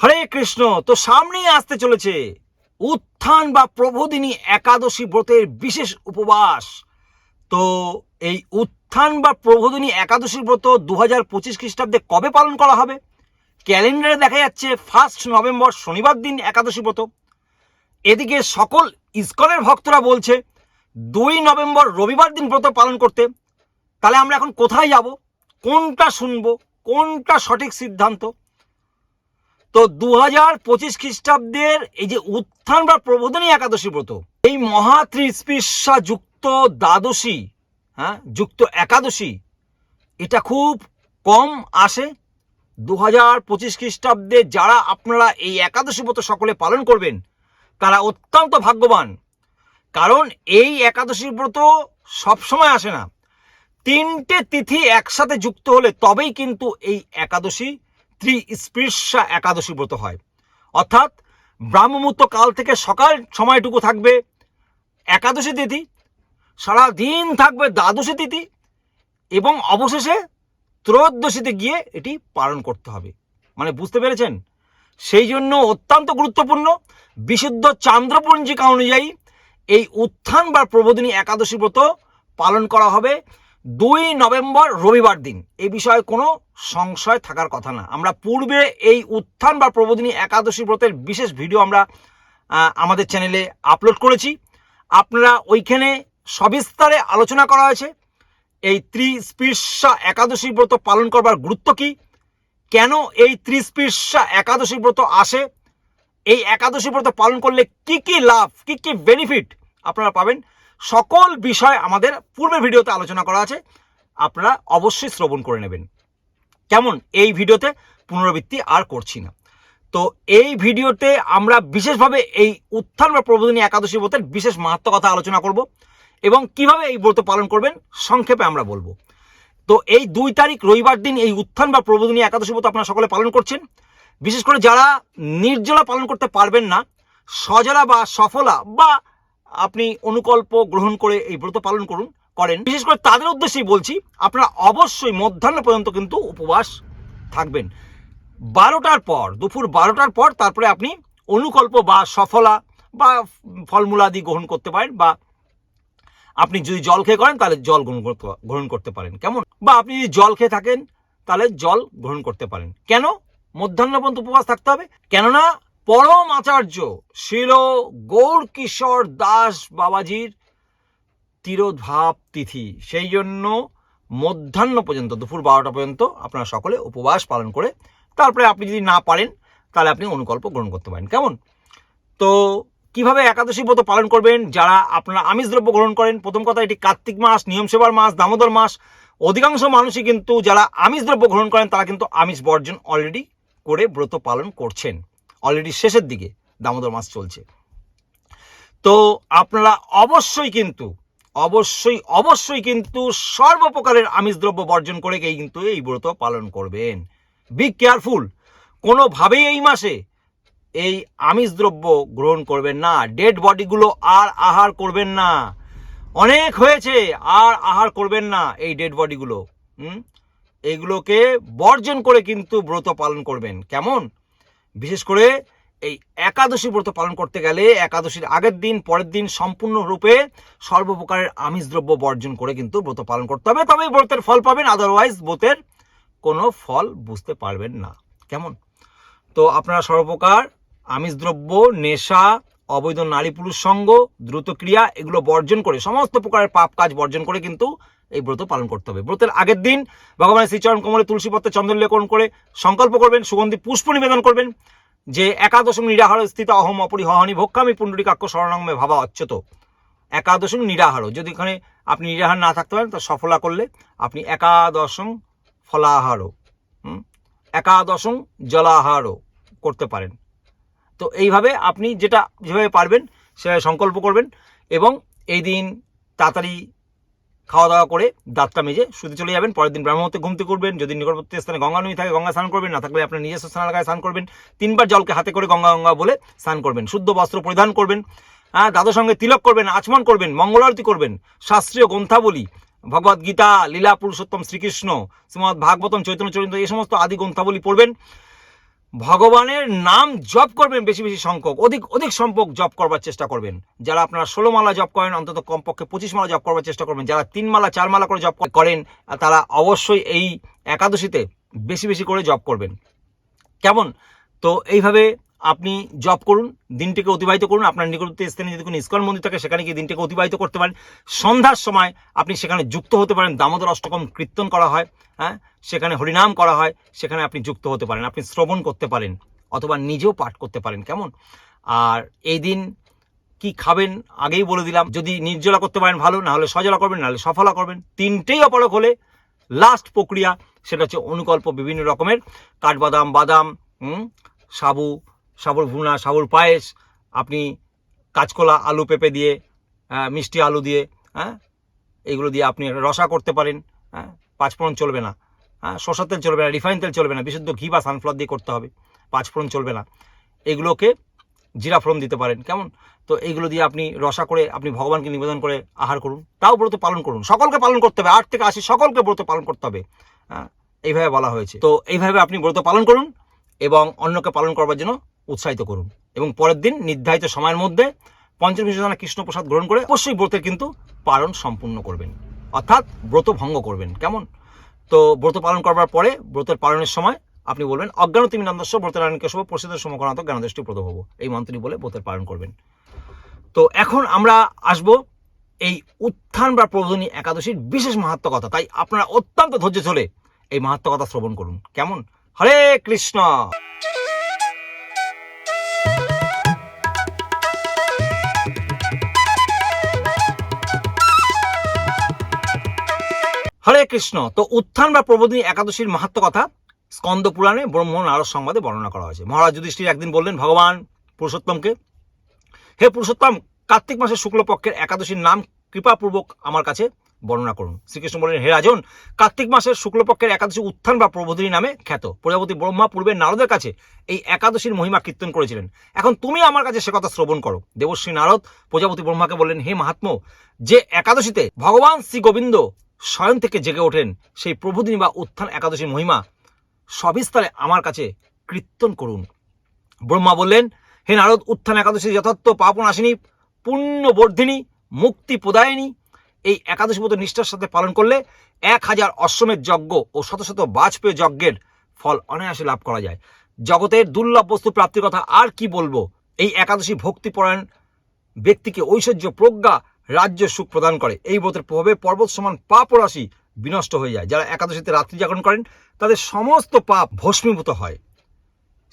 হরে কৃষ্ণ, তো সামনেই আসতে চলেছে উত্থান বা প্রবোধিনী একাদশী ব্রতের বিশেষ উপবাস। তো এই উত্থান বা প্রবোধিনী একাদশী ব্রত দু হাজার পঁচিশ খ্রিস্টাব্দে কবে পালন করা হবে? ক্যালেন্ডারে দেখা যাচ্ছে ফার্স্ট নভেম্বর শনিবার দিন একাদশী ব্রত। এদিকে সকল ইস্কনের ভক্তরা বলছে, দুই নভেম্বর রবিবার দিন ব্রত পালন করতে। তাহলে আমরা এখন কোথায় যাব? কোনটা শুনব? কোনটা সঠিক সিদ্ধান্ত? তো দু হাজার পঁচিশ খ্রিস্টাব্দের এই যে উত্থান বা প্রবোধনী একাদশী ব্রত, এই মহা ত্রিস্পৃশা যুক্ত দ্বাদশী হ্যাঁ যুক্ত একাদশী, এটা খুব কম আসে। দু হাজার পঁচিশ খ্রিস্টাব্দে যারা আপনারা এই একাদশী ব্রত সকলে পালন করবেন, তারা অত্যন্ত ভাগ্যবান। কারণ এই একাদশী ব্রত সবসময় আসে না। তিনটে তিথি একসাথে যুক্ত হলে তবেই কিন্তু এই একাদশী ত্রিস্পৃশা একাদশী ব্রত হয়। অর্থাৎ ব্রাহ্মমূর্ত কাল থেকে সকাল সময়টুকু থাকবে একাদশী তিথি সারা দিন থাকবে দ্বাদশী তিথি এবং অবশেষে ত্রয়োদশীতে গিয়ে এটি পালন করতে হবে। মানে বুঝতে পেরেছেন? সেই জন্য অত্যন্ত গুরুত্বপূর্ণ, বিশুদ্ধ চান্দ্রপঞ্জিকা অনুযায়ী এই উত্থান বা প্রবোধিনী একাদশী ব্রত পালন করা হবে। দুই নভেম্বর রবিবার দিন। এ বিষয়ে কোনো সংশয় থাকার কথা না। আমরা পূর্বে এই উত্থান বা প্রবোধিনী একাদশী ব্রতের বিশেষ ভিডিও আমরা আমাদের চ্যানেলে আপলোড করেছি। আপনারা ওইখানে সবিস্তারে আলোচনা করা হয়েছে। এই ত্রিস্পৃশা একাদশী ব্রত পালন করবার গুরুত্ব কি? কেন এই ত্রিস্পৃশা একাদশী ব্রত আসে? এই একাদশী ব্রত পালন করলে কি কি লাভ, কি কি বেনিফিট আপনারা পাবেন? সকল বিষয় আমাদের পূর্বের ভিডিওতে আলোচনা করা আছে। আপনারা অবশ্যই শ্রবণ করে নেবেন। কেমন? এই ভিডিওতে পুনরাবৃত্তি আর করছি না। তো এই ভিডিওতে আমরা বিশেষভাবে এই উত্থান বা প্রবোধিনী একাদশী ব্রতের বিশেষ মাহাত্ম কথা আলোচনা করব এবং কীভাবে এই ব্রত পালন করবেন সংক্ষেপে আমরা বলব। তো এই দুই তারিখ রবিবার দিন এই উত্থান বা প্রবোধিনী একাদশী ব্রত আপনারা সকলে পালন করছেন। বিশেষ করে যারা নির্জলা পালন করতে পারবেন না, সজলা বা সফলা বা আপনি অনুকল্প গ্রহণ করে এই ব্রত পালন করুন, করেন। বিশেষ করে তাদের উদ্দেশ্যেই বলছি, আপনারা অবশ্যই মধ্যাহ্ন পর্যন্ত কিন্তু উপবাস থাকবেন। বারোটার পর, দুপুর বারোটার পর তারপরে আপনি অনুকল্প বা সফলা বা ফলমূলাদি গ্রহণ করতে পারেন বা আপনি যদি জল খেয়ে করেন, তাহলে জল গ্রহণ গ্রহণ করতে পারেন। কেমন? বা আপনি যদি জল খেয়ে থাকেন, তাহলে জল গ্রহণ করতে পারেন। কেন? মধ্যাহ্ন পর্যন্ত উপবাস থাকতে হবে। কেননা পরম আচার্য শিল গৌর কিশোর দাস বাবাজির তিরোধাপ তিথি। সেই জন্য মধ্যাহ্ন পর্যন্ত, দুপুর বারোটা পর্যন্ত আপনারা সকলে উপবাস পালন করে, তারপরে আপনি যদি না পারেন, তাহলে আপনি অনুকল্প গ্রহণ করতে পারেন। কেমন? তো কীভাবে একাদশী ব্রত পালন করবেন? যারা আপনারা আমিষ দ্রব্য গ্রহণ করেন, প্রথম কথা এটি কার্তিক মাস, নিয়ম সেবার মাস, দামোদর মাস। অধিকাংশ মানুষই কিন্তু যারা আমিষ দ্রব্য গ্রহণ করেন, তারা কিন্তু আমিষ বর্জন অলরেডি করে ব্রত পালন করছেন। অলরেডি শেষের দিকে দামোদর মাস চলছে। তো আপনারা অবশ্যই কিন্তু, অবশ্যই অবশ্যই কিন্তু সর্বপ্রকারের আমিষ দ্রব্য বর্জন করে কিন্তু এই ব্রত পালন করবেন। বি কেয়ারফুল কোনোভাবেই এই মাসে এই আমিষ দ্রব্য গ্রহণ করবেন না। ডেড বডিগুলো আর আহার করবেন না। অনেক হয়েছে, আর আহার করবেন না এই ডেড বডিগুলো হুম? এইগুলোকে বর্জন করে কিন্তু ব্রত পালন করবেন। কেমন? বিশেষ করে এই একাদশী ব্রত পালন করতে গেলে একাদশীর আগের দিন, পরের দিন সম্পূর্ণরূপে সর্বপ্রকারের আমিষ দ্রব্য বর্জন করে কিন্তু ব্রত পালন করতে হবে। তবে ব্রতের ফল পাবেন আদারওয়াইজ ব্রতের কোনো ফল বুঝতে পারবেন না। কেমন? তো আপনারা সর্বপ্রকার আমিষ দ্রব্য, নেশা, অবৈধ নারী পুরুষ সঙ্গ দ্রুত ক্রিয়া এগুলো বর্জন করে সমস্ত প্রকারের পাপ কাজ বর্জন করে কিন্তু এই ব্রত পালন করতে হবে। ব্রতের আগের দিন ভগবানের শ্রীচরণ কমলে তুলসী পত্রে চন্দন লেখন করে সংকল্প করবেন, সুগন্ধি পুষ্প নিবেদন করবেন, যে একাদশম নিরাহার স্থিত অহম অপরিহনি ভক্ষামি পুণ্ডরিকাক্ষ শরণাঙ্গমে ভাবা অচ্যত। একাদশম নিরাহার, যদি এখানে আপনি নিরাহার না থাকতে পারেন, তা সফলা করলে আপনি একাদশম ফলাহারও একাদশম জলাহারও করতে পারেন। তো এইভাবে আপনি যেটা যেভাবে পারবেন, সেভাবে সংকল্প করবেন এবং এই দিন তাড়াতাড়ি খাওয়া দাওয়া করে দাঁতটা মেজে শুতে চলে যাবেন, পরের দিন ব্রাহ্মণতে ঘুমতে করবেন যদি নিকটবর্তী স্থানে গঙ্গা নদী থাকে গঙ্গা স্নান করবেন, না থাকলে আপনার নিজস্ব স্নানাগায় স্নান করবেন, তিনবার জলকে হাতে করে গঙ্গা গঙ্গা বলে স্নান করবেন, শুদ্ধ বস্ত্র পরিধান করবেন হ্যাঁ দাদুর সঙ্গে তিলক করবেন, আচমন করবেন মঙ্গলারতি করবেন, শাস্ত্রীয় গ্রন্থাবলী ভগবদ্গীতা লীলা পুরুষোত্তম শ্রীকৃষ্ণ, শ্রীমদ ভাগবতম চৈতন্য চরিত্র, এই সমস্ত আদি গ্রন্থাবলী পড়বেন। ভগবানের নাম জপ করবেন বেশি বেশি সংখ্যক, অধিক অধিক সংখ্যক জপ করবার চেষ্টা করবেন। যারা আপনারা ষোলো মালা জপ করেন, অন্তত কমপক্ষে পঁচিশ মালা জপ করবার চেষ্টা করবেন। যারা তিন মালা, চার মালা করে জপ করেন তারা অবশ্যই এই একাদশীতে বেশি বেশি করে জপ করবেন। কেমন? তো এইভাবে আপনি জব করুন, দিনটিকে অতিবাহিত করুন, আপনার নিকটবর্তী স্থানে যদি কোনো ইস্কন মন্দির থাকে, সেখানে গিয়ে দিনটিকে অতিবাহিত করতে পারেন। সন্ধ্যার সময় আপনি সেখানে যুক্ত হতে পারেন, দামোদর অষ্টকম কীর্তন করা হয় হ্যাঁ? সেখানে হরিনাম করা হয়, সেখানে আপনি যুক্ত হতে পারেন, আপনি শ্রবণ করতে পারেন, অথবা নিজেও পাঠ করতে পারেন, কেমন? আর এই দিন কি খাবেন, আগেই বলে দিলাম, যদি নির্জলা করতে পারেন, ভালো না হলে সজলা করবেন, নাহলে সফলা করবেন। তিনটেই অপরক হলে লাস্ট প্রক্রিয়া, সেটা হচ্ছে অনুকল্প বিভিন্ন রকমের, কাঠবাদাম, বাদাম সাবু সাবুর ভুনা সাবুর পায়েস আপনি কাঁচকলা আলু পেঁপে দিয়ে আহ, মিষ্টি আলু দিয়ে হ্যাঁ এগুলো দিয়ে আপনি রসা করতে পারেন হ্যাঁ পাঁচফোড়ন চলবে না হ্যাঁ সরষের তেল চলবে না রিফাইন তেল চলবে না বিশুদ্ধ ঘি বা সানফ্লাওয়ার দিয়ে করতে হবে পাঁচফোড়ন চলবে না এগুলোকে জিরা ফোড়ন দিতে পারেন কেমন? তো এইগুলো দিয়ে আপনি রসা করে আপনি ভগবানকে নিবেদন করে আহার করুন তাও ব্রত পালন করুন সকলকে পালন করতে হবে আট থেকে আশি সকলকে ব্রত পালন করতে হবে হ্যাঁ এইভাবে বলা হয়েছে তো এইভাবে আপনি ব্রত পালন করুন এবং অন্যকে পালন করবার জন্য উৎসাহিত করুন। এবং পরের দিন নির্ধারিত সময়ের মধ্যে পঞ্চম বিশ্বজনা কৃষ্ণপ্রসাদ গ্রহণ করে অবশ্যই ব্রতের কিন্তু পালন সম্পূর্ণ করবেন। অর্থাৎ ব্রত ভঙ্গ করবেন। কেমন? তো ব্রত পালন করবার পরে ব্রতের পালনের সময় আপনি বলবেন অজ্ঞান তিমি নন্দস্ব ব্রতের আনকে শুভ, প্রসিদ্ধ সমকরণাত জ্ঞানদৃষ্টি প্রদ হব এই মন্ত্রটি বলে ব্রতের পালন করবেন। তো এখন আমরা আসব এই উত্থান বা প্রবোধনী একাদশীর বিশেষ মাহাত্ম কথা। তাই আপনারা অত্যন্ত ধৈর্য চলে এই মাহাত্ম কথা শ্রবণ করুন। কেমন? হরে কৃষ্ণ! হরে কৃষ্ণ। তো উত্থান বা প্রবোধিনী একাদশীর মাহাত্ম কথা স্কন্দ পুরাণে ব্রহ্ম নারদ সংবাদে বর্ণনা করা হয়েছে। মহারাজ যুধিষ্ঠির একদিন বললেন, ভগবান পুরুষোত্তমকে, হে পুরুষোত্তম, কার্তিক মাসের শুক্লপক্ষের একাদশীর নাম কৃপাপূর্বক আমার কাছে বর্ণনা করুন। শ্রীকৃষ্ণ বললেন, হে রাজন, কার্তিক মাসের শুক্লপক্ষের একাদশী উত্থান বা প্রবোধিনী নামে খ্যাত। প্রজাপতি ব্রহ্মা পূর্বে নারদের কাছে এই একাদশীর মহিমা কীর্তন করেছিলেন। এখন তুমি আমার কাছে সে কথা শ্রবণ করো। দেবশ্রী নারদ প্রজাপতি ব্রহ্মাকে বললেন, হে মাহাত্ম, যে একাদশীতে ভগবান শ্রী গোবিন্দ স্বয়ং থেকে জেগে ওঠেন সেই প্রভুদিনী বা উত্থান একাদশীর মহিমা। সবিস্তারে আমার কাছে কীর্তন করুন। ব্রহ্মা বললেন, হে নারদ, উত্থান একাদশী যথার্থ পাপন আসিনী, পুণ্যবর্ধিনী, মুক্তি প্রদায়িনী। এই একাদশী মতো নিষ্ঠার সাথে পালন করলে এক হাজার অশ্বমের যজ্ঞ ও শত শত বাজপেয় যজ্ঞের ফল অনায়াসে লাভ করা যায়। জগতের দুর্লভ বস্তু প্রাপ্তির কথা আর কি বলব? এই একাদশী ভক্তিপরায়ণ ব্যক্তিকে ঐশ্বর্য প্রজ্ঞা রাজ্য সুখ প্রদান করে। এই ব্রতের প্রভাবে পর্বত সমান পাপ রাশি বিনষ্ট হয়ে যায়। যারা একাদশীতে রাত্রি জাগরণ করেন, তাদের সমস্ত পাপ ভস্মীভূত হয়।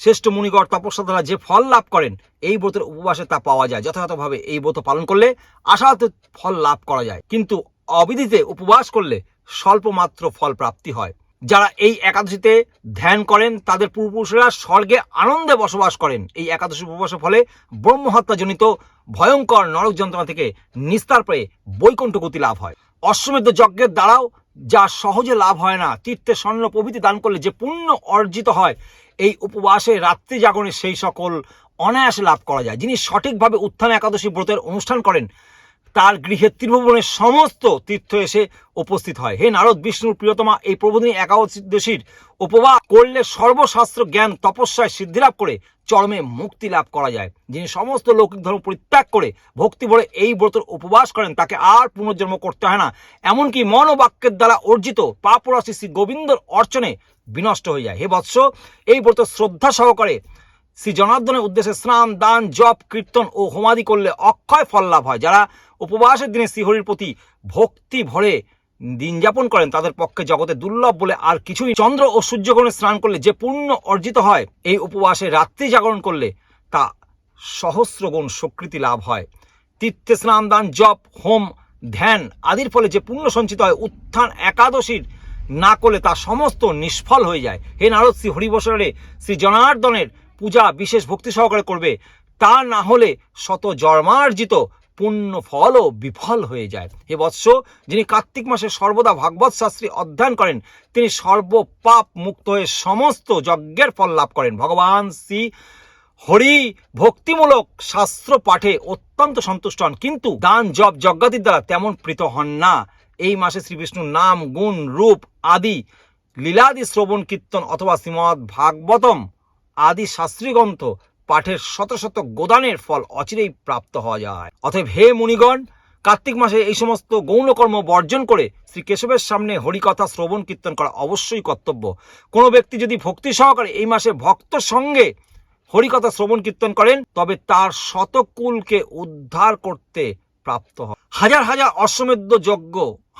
শ্রেষ্ঠ মুনিগড় তপস্যা দ্বারা যে ফল লাভ করেন, এই ব্রতের উপবাসে তা পাওয়া যায়। যথাযথভাবে এই ব্রত পালন করলে আশাহত ফল লাভ করা যায়। কিন্তু অবিধিতে উপবাস করলে স্বল্প মাত্র ফল প্রাপ্তি হয়। যারা এই একাদশীতে ধ্যান করেন, তাদের পূর্বপুরুষেরা স্বর্গে আনন্দে বসবাস করেন। এই একাদশী উপবাসের ফলে ব্রহ্মহত্যাজনিত ভয়ঙ্কর নরক যন্ত্রণা থেকে নিস্তার পেয়ে বৈকুণ্ঠ গতি লাভ হয়। অশ্বমেধ যজ্ঞের দ্বারাও যা সহজে লাভ হয় না। তীর্থে স্বর্ণ প্রভৃতি দান করলে যে পুণ্য অর্জিত হয়, এই উপবাসে রাত্রি জাগরণে সেই সকল অনায়াসে লাভ করা যায়। যিনি সঠিকভাবে উত্থান একাদশী ব্রতের অনুষ্ঠান করেন তার গৃহে ত্রিভুবনের সমস্ত তীর্থ এসে উপস্থিত হয়। হে নারদ বিষ্ণুর প্রিয়তমা, এই প্রবোধিনী একাদশীর উপবাস করলে সর্বশাস্ত্র জ্ঞান তপস্যায় সিদ্ধিলাভ করে চরমে মুক্তি লাভ করা যায়। যিনি সমস্ত লৌকিক ধর্ম পরিত্যাগ করে ভক্তি ভরে এই ব্রতের উপবাস করেন, তাকে আর পুনর্জন্ম করতে হয় না। এমনকি মন ও বাক্যের দ্বারা অর্জিত পাপরাশি শ্রী গোবিন্দর অর্চনে বিনষ্ট হয়ে যায়। হে বৎস, এই ব্রত শ্রদ্ধা সহকারে শ্রী জনার্দনের উদ্দেশ্যে স্নান, দান, জপ, কীর্তন ও হোমাদি করলে অক্ষয় ফল লাভ হয়। যারা উপবাসের দিনে শ্রীহরির প্রতি ভক্তি ভরে দিন যাপন করেন, তাদের পক্ষে জগতে দুর্লভ বলে আর কিছুই চন্দ্র ও সূর্যগ্রহণে স্নান করলে যে পূর্ণ অর্জিত হয়, এই উপবাসে রাত্রি জাগরণ করলে তা সহস্রগুণ স্বীকৃতি লাভ হয়। তীর্থে স্নান, দান, জপ, হোম, ধ্যান আদির ফলে যে পুণ্য সঞ্চিত হয়, উত্থান একাদশীর না করলে তা সমস্ত নিষ্ফল হয়ে যায়। হে নারদ শ্রী হরিবসরে শ্রী জনার্দনের পূজা বিশেষ ভক্তি সহকারে করবে। তা না হলে শত জন্মার্জিত পুণ্য ফলও বিফল হয়ে যায়। হে বৎস যিনি কার্তিক মাসে সর্বদা ভাগবত শাস্ত্রী অধ্যয়ন করেন, তিনি সর্বপাপ মুক্ত হয়ে সমস্ত যজ্ঞের ফল লাভ করেন। ভগবান শ্রী হরি ভক্তিমূলক শাস্ত্র পাঠে অত্যন্ত সন্তুষ্ট হন। কিন্তু দান, জপ, যজ্ঞাদির দ্বারা তেমন প্রীত হন না। এই মাসে শ্রী বিষ্ণুর নাম, গুণ, রূপ, আদি, লীলাদি শ্রবণ, কীর্তন অথবা শ্রীমৎ ভাগবতম আদি শাস্ত্রী গ্রন্থ পাঠের শত শত গোদানের ফল অচিরেই প্রাপ্ত হওয়া যায়। অতএব হে মুনিগণ, কার্তিক মাসে এই সমস্ত গৌণকর্ম বর্জন করে শ্রী কেশবের সামনে হরিকথা শ্রবণ কীর্তন করা অবশ্যই কর্তব্য। কোনো ব্যক্তি যদি ভক্তি সহকারে এই মাসে ভক্ত সঙ্গে হরিকথা শ্রবণ কীর্তন করেন, তবে তার শতকুলকে উদ্ধার করতে প্রাপ্ত হয়। হাজার হাজার অশ্বমেধ যজ্ঞ,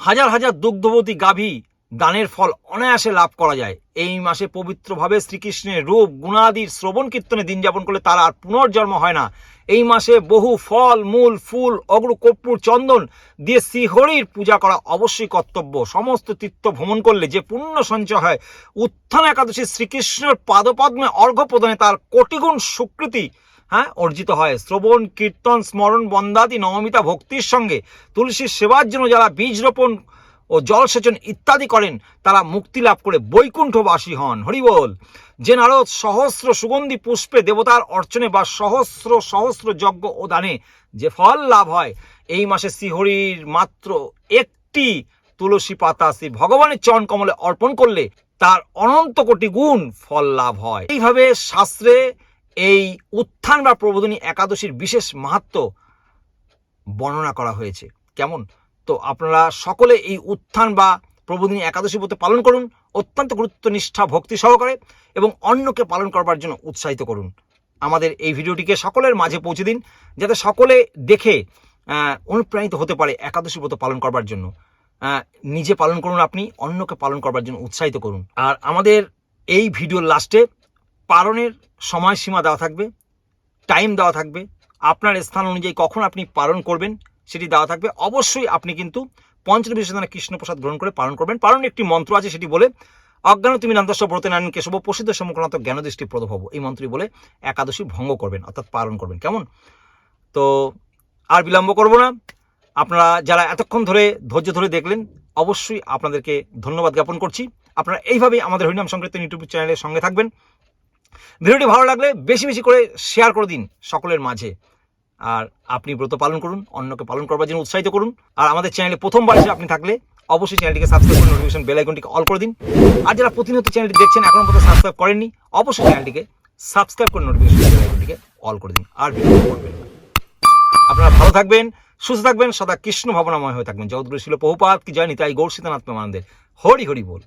হাজার হাজার দুগ্ধবতী গাভী দানের ফল অনায়াসে লাভ করা যায়। এই মাসে পবিত্রভাবে শ্রীকৃষ্ণের রূপ, গুণাদির, শ্রবণ কীর্তনে দিন যাপন করলে তার আর পুনর্জন্ম হয় না। এই মাসে বহু ফল, মূল, ফুল, অগ্র, কর্পূর, চন্দন দিয়ে শ্রীহরির পূজা করা অবশ্যই কর্তব্য। সমস্ত তীর্থ ভ্রমণ করলে যে পুণ্য সঞ্চয় হয়, উত্থান একাদশী শ্রীকৃষ্ণের পাদপদ্মে অর্ঘ্য প্রদানে তার কোটিগুণ স্বীকৃতি হ্যাঁ অর্জিত হয়। শ্রবণ, কীর্তন, স্মরণ, বন্দাদি, নবমিতা ভক্তির সঙ্গে তুলসীর সেবার জন্য যারা বীজ রোপণ ও জলসেচন ইত্যাদি করেন, তারা মুক্তি লাভ করে বৈকুণ্ঠবাসী হন। হরিবল যে নারদ সহস্র সুগন্ধি পুষ্পে দেবতার অর্চনে বা সহস্র সহস্র যজ্ঞ ও দানে যে ফল লাভ হয়, এই মাসে শ্রীহরির মাত্র একটি তুলসী পাতা শ্রী ভগবানের চরণ কমলে অর্পণ করলে তার অনন্ত কোটি গুণ ফল লাভ হয়। এইভাবে শাস্ত্রে এই উত্থান বা প্রবোধনী একাদশীর বিশেষ মাহাত্ম বর্ণনা করা হয়েছে। কেমন? তো আপনারা সকলে এই উত্থান বা প্রবোধিনী একাদশী ব্রত পালন করুন, অত্যন্ত গুরুত্ব, নিষ্ঠা, ভক্তি সহকারে এবং অন্যকে পালন করবার জন্য উৎসাহিত করুন। আমাদের এই ভিডিওটিকে সকলের মাঝে পৌঁছে দিন, যাতে সকলে দেখে অনুপ্রাণিত হতে পারে একাদশী ব্রত পালন করবার জন্য। নিজে পালন করুন আপনি, অন্যকে পালন করবার জন্য উৎসাহিত করুন। আর আমাদের এই ভিডিওর লাস্টে পালনের সময়সীমা দেওয়া থাকবে টাইম দেওয়া থাকবে। আপনার স্থান অনুযায়ী কখন আপনি পালন করবেন সেটি দেওয়া থাকবে। অবশ্যই আপনি কিন্তু পঞ্চদশ বিশ্বদানা কৃষ্ণপ্রসাদ গ্রহণ করে পালন করবেন। পালন একটি মন্ত্র আছে, সেটি বলে অজ্ঞান তুমি নান্তস্ব ব্রতে নারায়ণ কেশব প্রসিদ্ধ সম্মুখনত জ্ঞান দৃষ্টি প্রদ হব। এই মন্ত্রী বলে একাদশী ভঙ্গ করবেন, অর্থাৎ পালন করবেন। কেমন? তো আর বিলম্ব করব না। আপনারা যারা এতক্ষণ ধরে ধৈর্য ধরে দেখলেন, অবশ্যই আপনাদেরকে ধন্যবাদ জ্ঞাপন করছি। আপনারা এইভাবেই আমাদের হরিনাম সংকীর্তন ইউটিউব চ্যানেলের সঙ্গে থাকবেন। ভিডিওটি ভালো লাগলে বেশি বেশি করে শেয়ার করে দিন সকলের মাঝে। আর আপনি ব্রত পালন করুন, অন্যকে পালন করবার জন্য উৎসাহিত করুন। আর আমাদের চ্যানেলে প্রথমবার এসে আপনি থাকলে অবশ্যই চ্যানেলটিকে সাবস্ক্রাইব করে নোটিফিকেশন বেল আইকনটিকে অল করে দিন। আর যারা প্রতিনিয়ত চ্যানেলটি দেখছেন, এখন পর্যন্ত সাবস্ক্রাইব করেননি, অবশ্যই চ্যানেলটিকে সাবস্ক্রাইব করে নোটিফিকেশন বেল আইকনটিকে অল করে দিন। আর ভিডিও আপনারা ভালো থাকবেন, সুস্থ থাকবেন, সদা কৃষ্ণ ভাবনাময় হয়ে থাকবেন। জগৎগুরু ছিল বহুপাত কি জয় নিতাই গৌর সীতানাথ প্রেমানন্দের হরি হরি বল।